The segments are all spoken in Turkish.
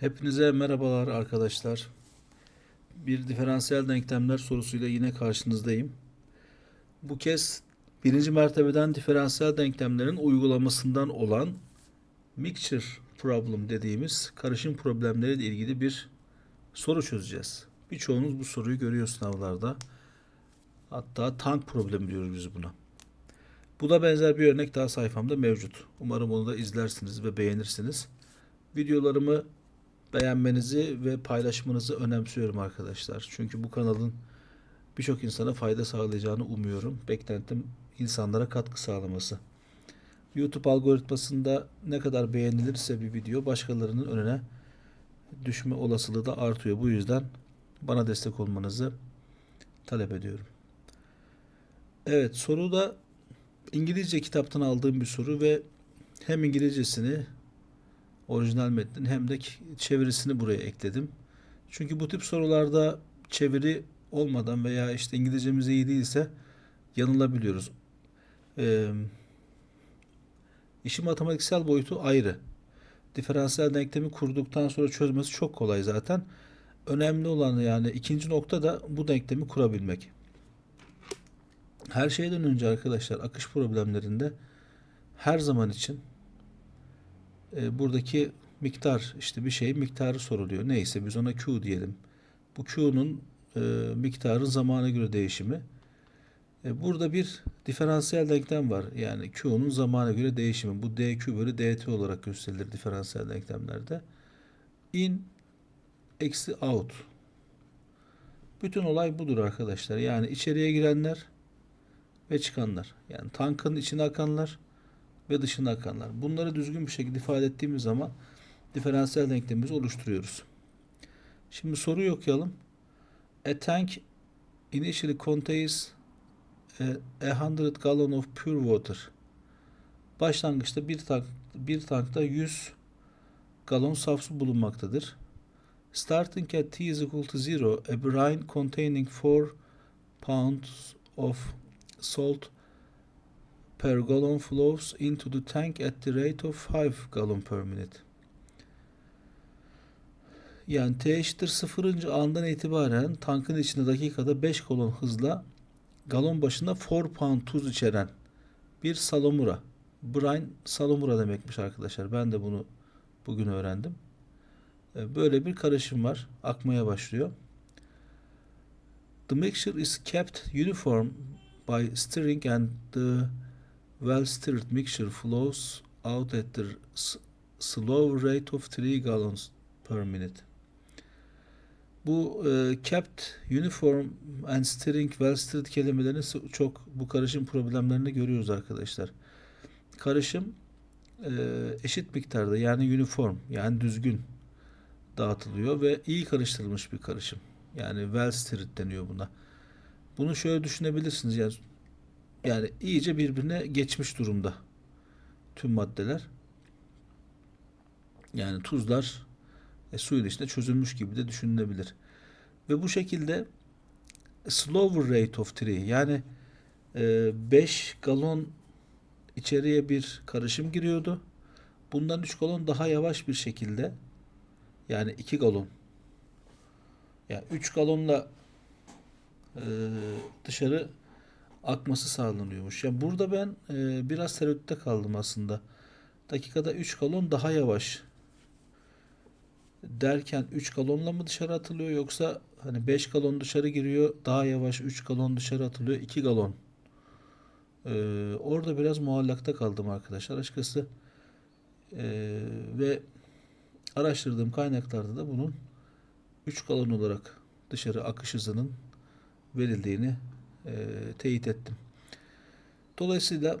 Hepinize merhabalar arkadaşlar. Bir diferansiyel denklemler sorusuyla yine karşınızdayım. Bu kez birinci mertebeden diferansiyel denklemlerin uygulamasından olan mixture problem dediğimiz karışım problemleriyle ilgili bir soru çözeceğiz. Birçoğunuz bu soruyu görüyor sınavlarda. Hatta tank problemi diyoruz biz buna. Bu da benzer bir örnek daha sayfamda mevcut. Umarım onu da izlersiniz ve beğenirsiniz. Videolarımı beğenmenizi ve paylaşmanızı önemsiyorum arkadaşlar. Çünkü bu kanalın birçok insana fayda sağlayacağını umuyorum. Beklentim insanlara katkı sağlaması. YouTube algoritmasında ne kadar beğenilirse bir video başkalarının önüne düşme olasılığı da artıyor. Bu yüzden bana destek olmanızı talep ediyorum. Evet soru da İngilizce kitaptan aldığım bir soru ve hem İngilizcesini orijinal metnin hem de çevirisini buraya ekledim. Çünkü bu tip sorularda çeviri olmadan veya işte İngilizcemiz iyi değilse yanılabiliyoruz. Ee, işin matematiksel boyutu ayrı. Diferansiyel denklemi kurduktan sonra çözmesi çok kolay zaten. Önemli olan yani ikinci nokta da bu denklemi kurabilmek. Her şeyden önce arkadaşlar akış problemlerinde her zaman için e, buradaki miktar işte bir şey miktarı soruluyor. Neyse biz ona Q diyelim. Bu Q'nun e, miktarı zamana göre değişimi. E, burada bir diferansiyel denklem var. Yani Q'nun zamana göre değişimi. Bu dQ bölü dt olarak gösterilir diferansiyel denklemlerde. In eksi out. Bütün olay budur arkadaşlar. Yani içeriye girenler ve çıkanlar. Yani tankın içine akanlar ve dışına akanlar. Bunları düzgün bir şekilde ifade ettiğimiz zaman diferansiyel denklemimizi oluşturuyoruz. Şimdi soruyu okuyalım. A tank initially contains a 100 gallon of pure water. Başlangıçta bir tank bir tankta 100 galon saf su bulunmaktadır. Starting at t is equal to 0, a brine containing 4 pounds of salt per gallon flows into the tank at the rate of 5 gallon per minute. Yani t eşittir sıfırıncı andan itibaren tankın içinde dakikada 5 galon hızla galon başına 4 pound tuz içeren bir salamura. Brine salamura demekmiş arkadaşlar. Ben de bunu bugün öğrendim. E, Böyle bir karışım var. Akmaya başlıyor. The mixture is kept uniform by stirring and the well stirred mixture flows out at the slow rate of 3 gallons per minute. Bu e, kept, uniform and stirring, well stirred kelimelerini çok bu karışım problemlerinde görüyoruz arkadaşlar. Karışım e, eşit miktarda yani uniform yani düzgün dağıtılıyor ve iyi karıştırılmış bir karışım. Yani well stirred deniyor buna. Bunu şöyle düşünebilirsiniz yani yani iyice birbirine geçmiş durumda tüm maddeler. Yani tuzlar e, suyun içinde çözülmüş gibi de düşünülebilir. Ve bu şekilde slower rate of 3 yani 5 galon içeriye bir karışım giriyordu. Bundan 3 galon daha yavaş bir şekilde yani 2 galon yani 3 galonla e, dışarı akması sağlanıyormuş. Yani burada ben e, biraz tereddütte kaldım aslında. Dakikada 3 galon daha yavaş derken 3 galonla mı dışarı atılıyor yoksa hani 5 galon dışarı giriyor daha yavaş 3 galon dışarı atılıyor 2 galon. Ee, orada biraz muallakta kaldım arkadaşlar açıkçası. Ee, ve araştırdığım kaynaklarda da bunun 3 galon olarak dışarı akış hızının verildiğini e, teyit ettim. Dolayısıyla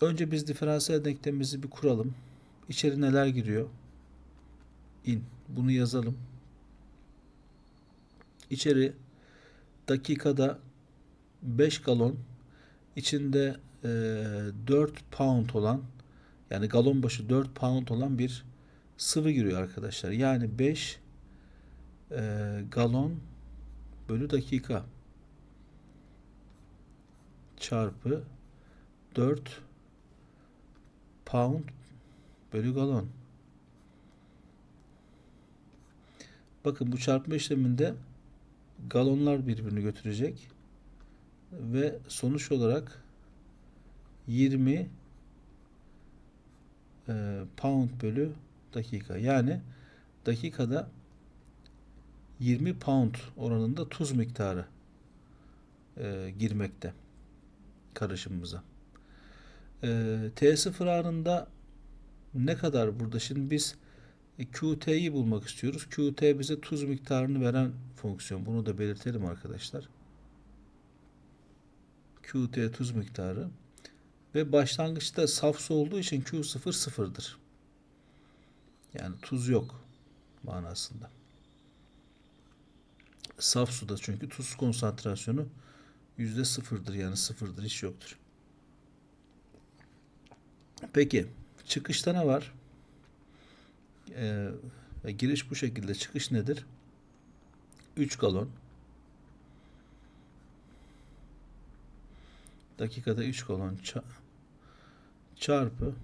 önce biz diferansiyel denklemimizi bir kuralım. İçeri neler giriyor? in. Bunu yazalım. İçeri dakikada 5 galon içinde e, 4 pound olan yani galon başı 4 pound olan bir sıvı giriyor arkadaşlar. Yani 5 e, galon bölü dakika çarpı 4 pound bölü galon. Bakın bu çarpma işleminde galonlar birbirini götürecek ve sonuç olarak 20 e, pound bölü dakika. Yani dakikada 20 pound oranında tuz miktarı e, girmekte karışımımıza. E, T0 anında ne kadar burada? Şimdi biz QT'yi bulmak istiyoruz. QT bize tuz miktarını veren fonksiyon. Bunu da belirtelim arkadaşlar. QT tuz miktarı. Ve başlangıçta saf su olduğu için Q0 sıfırdır. Yani tuz yok manasında. Saf suda çünkü tuz konsantrasyonu yüzde sıfırdır yani sıfırdır hiç yoktur. Peki çıkışta ne var? Ee, giriş bu şekilde. Çıkış nedir? 3 galon. Dakikada 3 galon ça- çarpı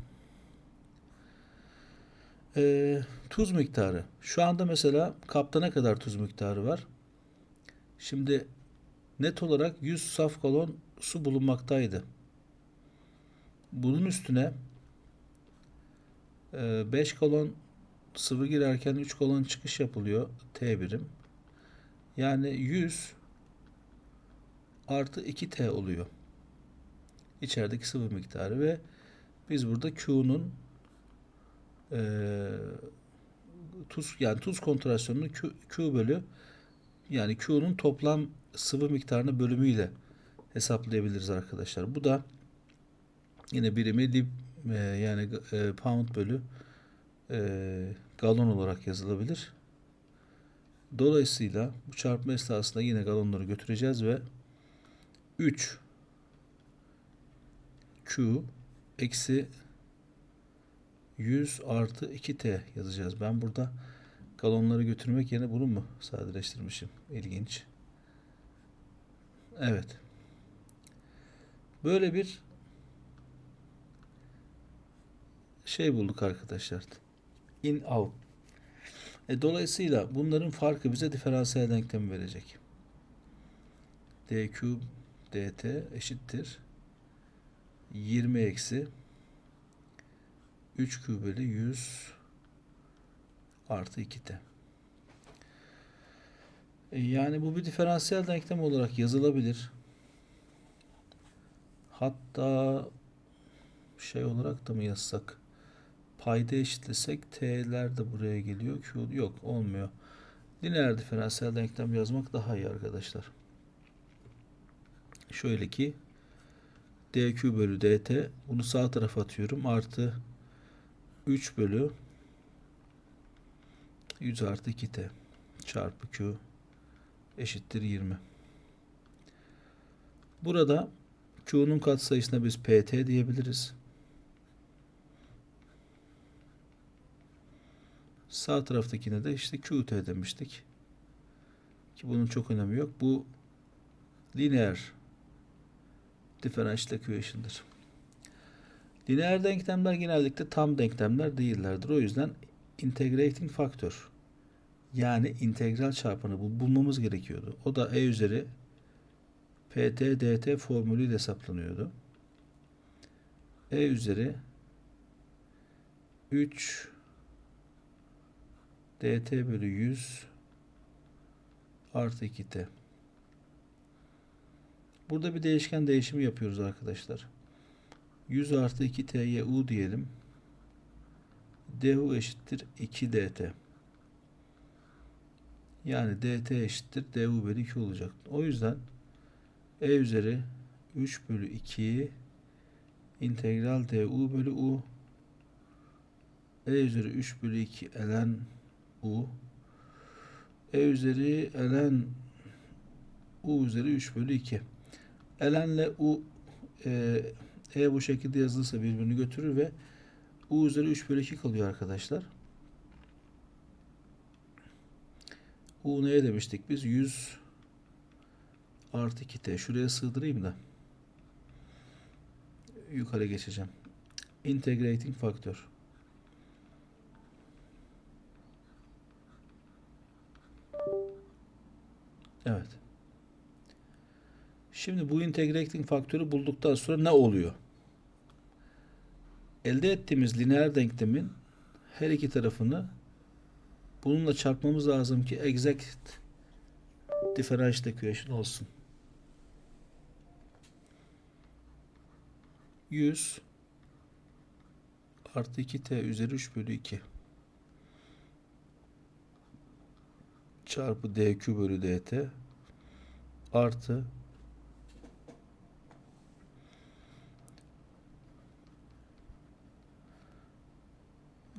ee, tuz miktarı. Şu anda mesela kapta ne kadar tuz miktarı var? Şimdi net olarak 100 saf galon su bulunmaktaydı. Bunun üstüne 5 galon sıvı girerken 3 galon çıkış yapılıyor T birim. Yani 100 artı 2T oluyor. İçerideki sıvı miktarı ve biz burada Q'nun e, tuz yani tuz kontrasyonunu Q, Q bölü yani Q'nun toplam sıvı miktarını bölümüyle hesaplayabiliriz arkadaşlar. Bu da yine birimi lib e, yani e, pound bölü e, galon olarak yazılabilir. Dolayısıyla bu çarpma esnasında yine galonları götüreceğiz ve 3 Q eksi 100 artı 2T yazacağız. Ben burada galonları götürmek yerine bunu mu sadeleştirmişim? İlginç. Evet. Böyle bir şey bulduk arkadaşlar. In out. E, dolayısıyla bunların farkı bize diferansiyel denklemi verecek. dq dt eşittir 20 eksi 3q bölü 100 artı 2t. E, yani bu bir diferansiyel denklem olarak yazılabilir. Hatta şey olarak da mı yazsak? Payda eşitlesek t'ler de buraya geliyor. Q yok olmuyor. Lineer diferansiyel denklem yazmak daha iyi arkadaşlar. Şöyle ki dq bölü dt bunu sağ tarafa atıyorum. Artı 3 bölü 100 artı 2t çarpı q eşittir 20. Burada q'nun katsayısına biz pt diyebiliriz. Sağ taraftakine de işte QT demiştik. Ki bunun çok önemi yok. Bu lineer differential equation'dır. Lineer denklemler genellikle tam denklemler değillerdir. O yüzden integrating faktör yani integral çarpanı bu bulmamız gerekiyordu. O da e üzeri pt dt formülüyle hesaplanıyordu. e üzeri 3 dt bölü 100 artı 2t. Burada bir değişken değişimi yapıyoruz arkadaşlar. 100 artı 2t'ye u diyelim. du eşittir 2 dt. Yani dt eşittir du bölü 2 olacak. O yüzden e üzeri 3 bölü 2 integral du bölü u e üzeri 3 bölü 2 ln u e üzeri ln u üzeri 3 bölü 2 ln ile u e, e bu şekilde yazılırsa birbirini götürür ve u üzeri 3 bölü 2 kalıyor arkadaşlar. U neye demiştik biz? 100 artı 2t. Şuraya sığdırayım da yukarı geçeceğim. Integrating faktör. Evet. Şimdi bu integrating faktörü bulduktan sonra ne oluyor? Elde ettiğimiz lineer denklemin her iki tarafını bununla çarpmamız lazım ki exact differential equation olsun. 100 artı 2t üzeri 3 bölü 2 çarpı dq bölü dt artı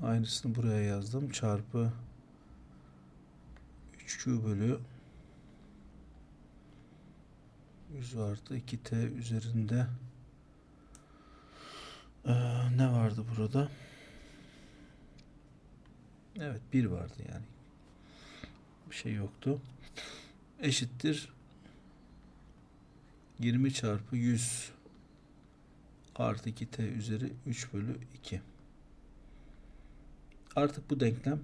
aynısını buraya yazdım çarpı 3q bölü 100 artı 2t üzerinde Ee, ne vardı burada? Evet 1 vardı yani. Bir şey yoktu. Eşittir 20 çarpı 100 artı 2t üzeri 3 bölü 2. Artık bu denklem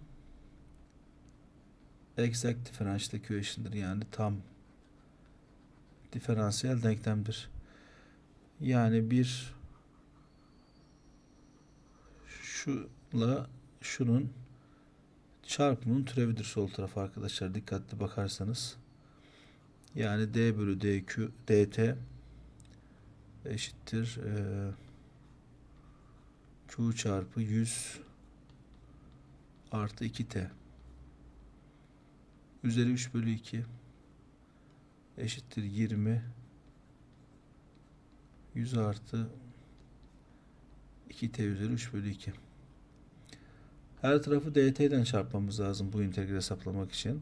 exact differential equation'dır. Yani tam diferansiyel denklemdir. Yani bir şuyla şunun çarpımının türevidir sol taraf arkadaşlar. Dikkatli bakarsanız. Yani d bölü dq dt eşittir eee, q çarpı 100 artı 2t üzeri 3 bölü 2 eşittir 20 100 artı 2t üzeri 3 bölü 2 her tarafı dt'den çarpmamız lazım bu integrali hesaplamak için.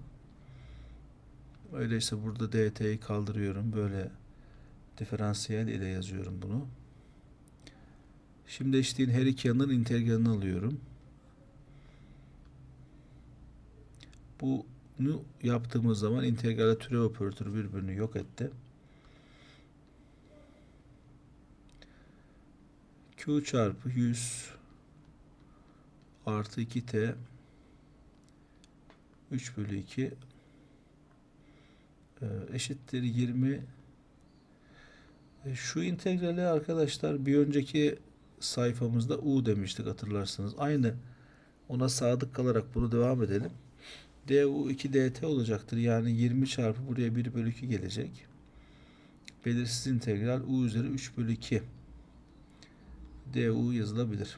Öyleyse burada dt'yi kaldırıyorum. Böyle diferansiyel ile yazıyorum bunu. Şimdi eşitliğin her iki yanının integralini alıyorum. Bunu yaptığımız zaman integrale türev operatörü birbirini yok etti. Q çarpı 100 artı 2t 3 bölü 2 e, eşittir 20 E, şu integrali arkadaşlar bir önceki sayfamızda u demiştik hatırlarsanız. Aynı ona sadık kalarak bunu devam edelim. Du 2 dt olacaktır. Yani 20 çarpı buraya 1 bölü 2 gelecek. Belirsiz integral u üzeri 3 bölü 2 du yazılabilir.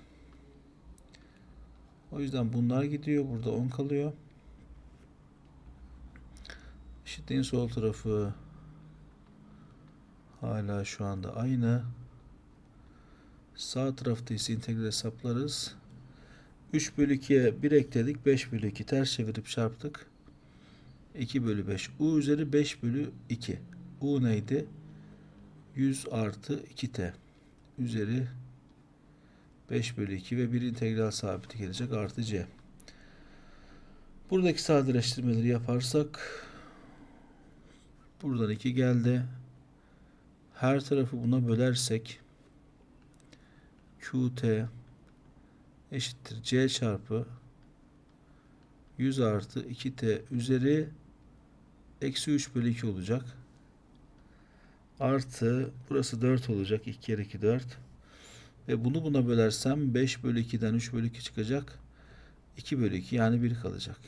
O yüzden bunlar gidiyor. Burada 10 kalıyor. Eşitliğin sol tarafı hala şu anda aynı. Sağ tarafta ise integral hesaplarız. 3 bölü 2'ye 1 ekledik. 5 bölü 2 ters çevirip çarptık. 2 bölü 5. U üzeri 5 bölü 2. U neydi? 100 artı 2t üzeri 5 bölü 2 ve bir integral sabiti gelecek artı c. Buradaki sadeleştirmeleri yaparsak buradan 2 geldi. Her tarafı buna bölersek qt eşittir c çarpı 100 artı 2t üzeri eksi 3 bölü 2 olacak. Artı burası 4 olacak. 2 kere 2 4. Ve bunu buna bölersem 5 bölü 2'den 3 bölü 2 çıkacak. 2 bölü 2 yani 1 kalacak.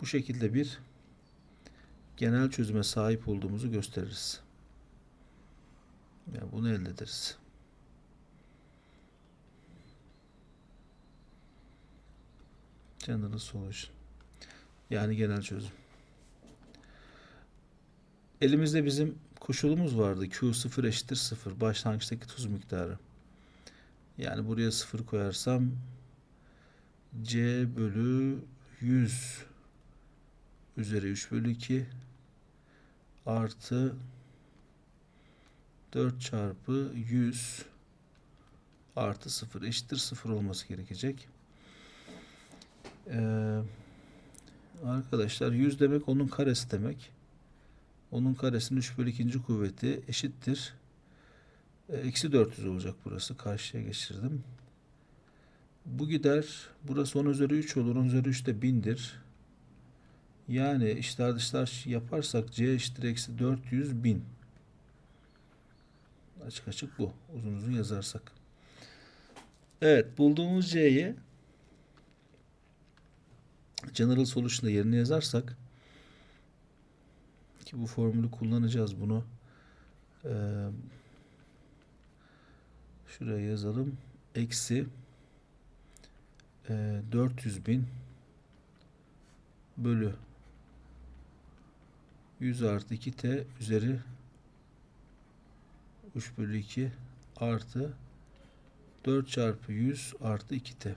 Bu şekilde bir genel çözüme sahip olduğumuzu gösteririz. Yani bunu elde ederiz. General solution. Yani genel çözüm. Elimizde bizim koşulumuz vardı. Q 0 eşittir 0. Başlangıçtaki tuz miktarı. Yani buraya 0 koyarsam C bölü 100 üzeri 3 bölü 2 artı 4 çarpı 100 artı 0 eşittir 0 olması gerekecek. Ee, arkadaşlar 100 demek onun karesi demek. Onun karesinin 3 bölü 2. kuvveti eşittir. E, Eksi 400 olacak burası. Karşıya geçirdim. Bu gider. Burası 10 üzeri 3 olur. 10 üzeri 3 de 1000'dir. Yani içler dışlar yaparsak C eşittir eksi 400 bin. Açık açık bu. Uzun uzun yazarsak. Evet bulduğumuz C'yi General Solution'da yerine yazarsak ki bu formülü kullanacağız bunu eee, şuraya yazalım eksi eee 400 bin bölü 100 artı 2t üzeri 3 bölü 2 artı 4 çarpı 100 artı 2t.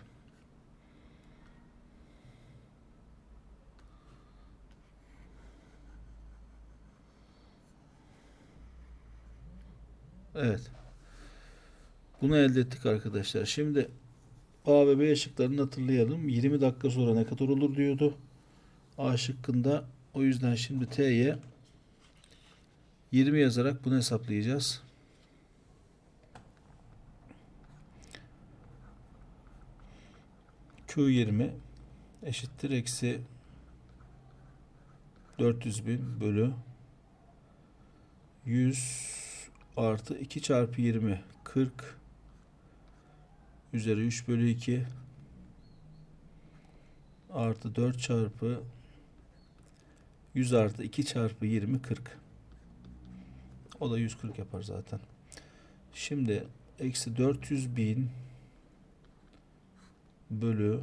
Evet. Bunu elde ettik arkadaşlar. Şimdi A ve B şıklarını hatırlayalım. 20 dakika sonra ne kadar olur diyordu. A şıkkında o yüzden şimdi T'ye 20 yazarak bunu hesaplayacağız. Q20 eşittir eksi 400 bin bölü 100 artı 2 çarpı 20 40 üzeri 3 bölü 2 artı 4 çarpı 100 artı 2 çarpı 20 40 o da 140 yapar zaten. Şimdi eksi 400 bin bölü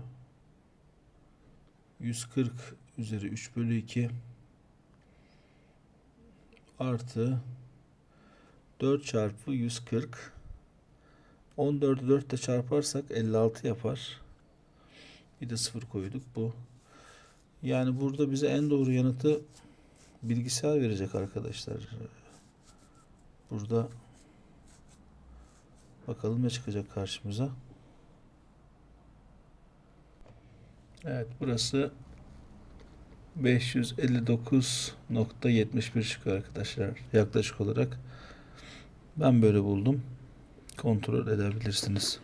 140 üzeri 3 bölü 2 artı 4 çarpı 140 14'ü 4 ile çarparsak 56 yapar. Bir de 0 koyduk bu. Yani burada bize en doğru yanıtı bilgisayar verecek arkadaşlar. Burada bakalım ne çıkacak karşımıza. Evet burası 559.71 çıkıyor arkadaşlar yaklaşık olarak. Ben böyle buldum. Kontrol edebilirsiniz.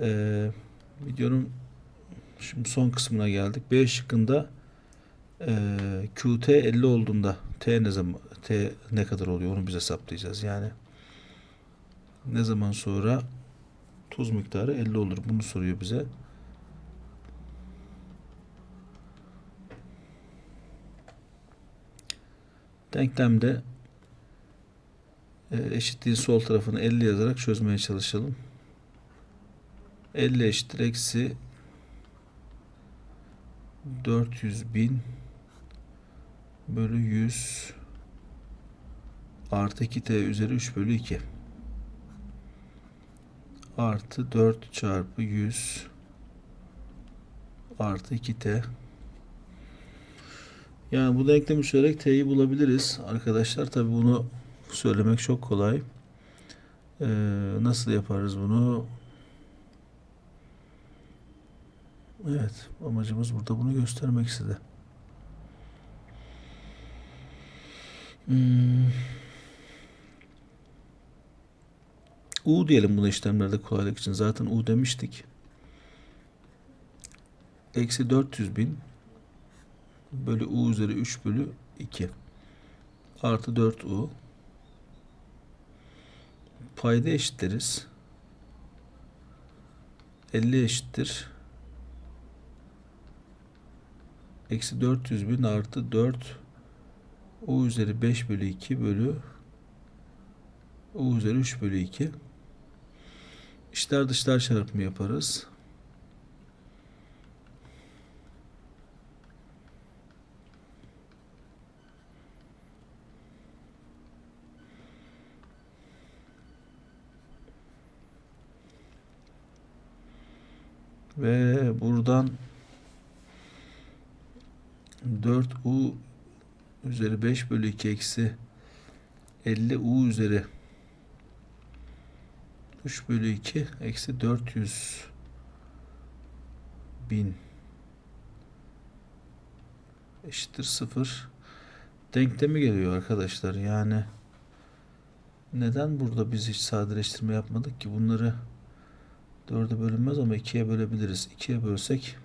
Ee, videonun şimdi son kısmına geldik. B şıkkında e, QT 50 olduğunda T ne zaman T ne kadar oluyor onu biz hesaplayacağız. Yani ne zaman sonra tuz miktarı 50 olur. Bunu soruyor bize. Denklemde eşitliğin sol tarafını 50 yazarak çözmeye çalışalım. 50 eşittir eksi 400 bin bölü 100 artı 2t üzeri 3 bölü 2 artı 4 çarpı 100 artı 2t yani bu denklemi çözerek t'yi bulabiliriz. Arkadaşlar tabi bunu söylemek çok kolay ee, nasıl yaparız bunu evet amacımız burada bunu göstermek istedi Hmm. U diyelim bunu işlemlerde kolaylık için. Zaten U demiştik. Eksi 400 bin bölü U üzeri 3 bölü 2 artı 4U payda eşitleriz. 50 eşittir. Eksi 400 bin artı 4 U üzeri 5 bölü 2 bölü U üzeri 3 bölü 2 İçler dışlar çarpımı yaparız. Ve buradan 4U üzeri 5 bölü 2 eksi 50 U üzeri 3 bölü 2 eksi 400 bin eşittir 0 denklemi geliyor arkadaşlar. Yani neden burada biz hiç sadeleştirme yapmadık ki? Bunları 4'e bölünmez ama 2'ye bölebiliriz. 2'ye bölsek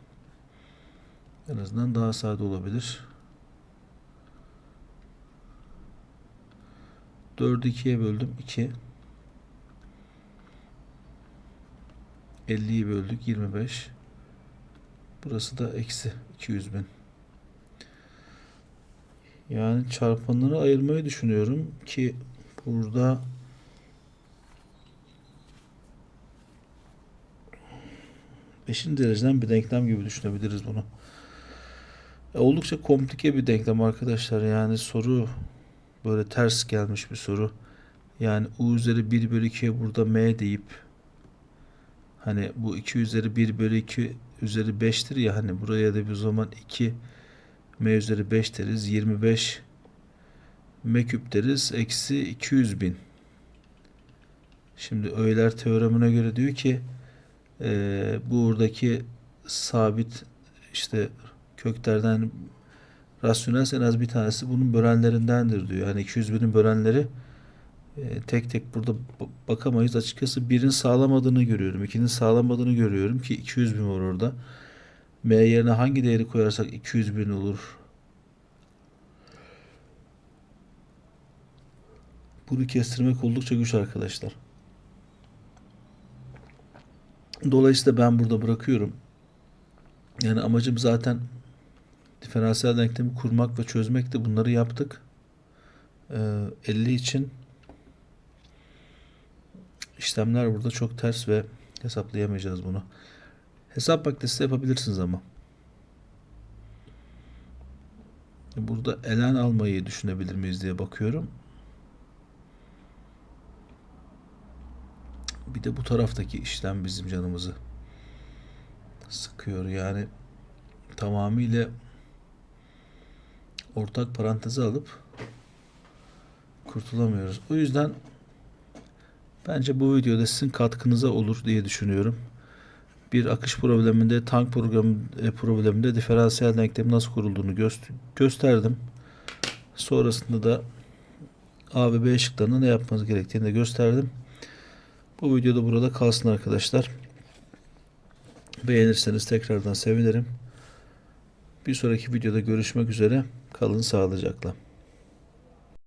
En azından daha sade olabilir. 4'ü 2'ye böldüm. 2. 50'yi böldük. 25. Burası da eksi 200 bin. Yani çarpanları ayırmayı düşünüyorum ki burada beşinci dereceden bir denklem gibi düşünebiliriz bunu. E, Oldukça komplike bir denklem arkadaşlar. Yani soru böyle ters gelmiş bir soru. Yani u üzeri 1 bölü 2'ye burada m deyip hani bu 2 üzeri 1 bölü 2 üzeri 5'tir ya hani buraya da bir zaman 2 m üzeri 5 deriz. 25 m küp deriz. Eksi 200 bin. Şimdi Euler teoremine göre diyor ki eee buradaki sabit işte köklerden rasyonel en az bir tanesi bunun bölenlerindendir diyor. Yani 200 binin bölenleri e, tek tek burada ba- bakamayız. Açıkçası birin sağlamadığını görüyorum. ikinin sağlamadığını görüyorum ki 200 bin var orada. M yerine hangi değeri koyarsak 200 bin olur. Bunu kestirmek oldukça güç arkadaşlar. Dolayısıyla ben burada bırakıyorum. Yani amacım zaten diferansiyel denklemi kurmak ve çözmek de bunları yaptık. Ee, 50 için işlemler burada çok ters ve hesaplayamayacağız bunu. Hesap makinesi yapabilirsiniz ama. Burada elen almayı düşünebilir miyiz diye bakıyorum. Bir de bu taraftaki işlem bizim canımızı sıkıyor. Yani tamamıyla ortak paranteze alıp kurtulamıyoruz. O yüzden bence bu videoda sizin katkınıza olur diye düşünüyorum. Bir akış probleminde, tank programı e, probleminde diferansiyel denklem nasıl kurulduğunu göst- gösterdim. Sonrasında da A ve B şıklarında ne yapmanız gerektiğini de gösterdim. Bu videoda burada kalsın arkadaşlar. Beğenirseniz tekrardan sevinirim. Bir sonraki videoda görüşmek üzere. Kalın sağlıcakla.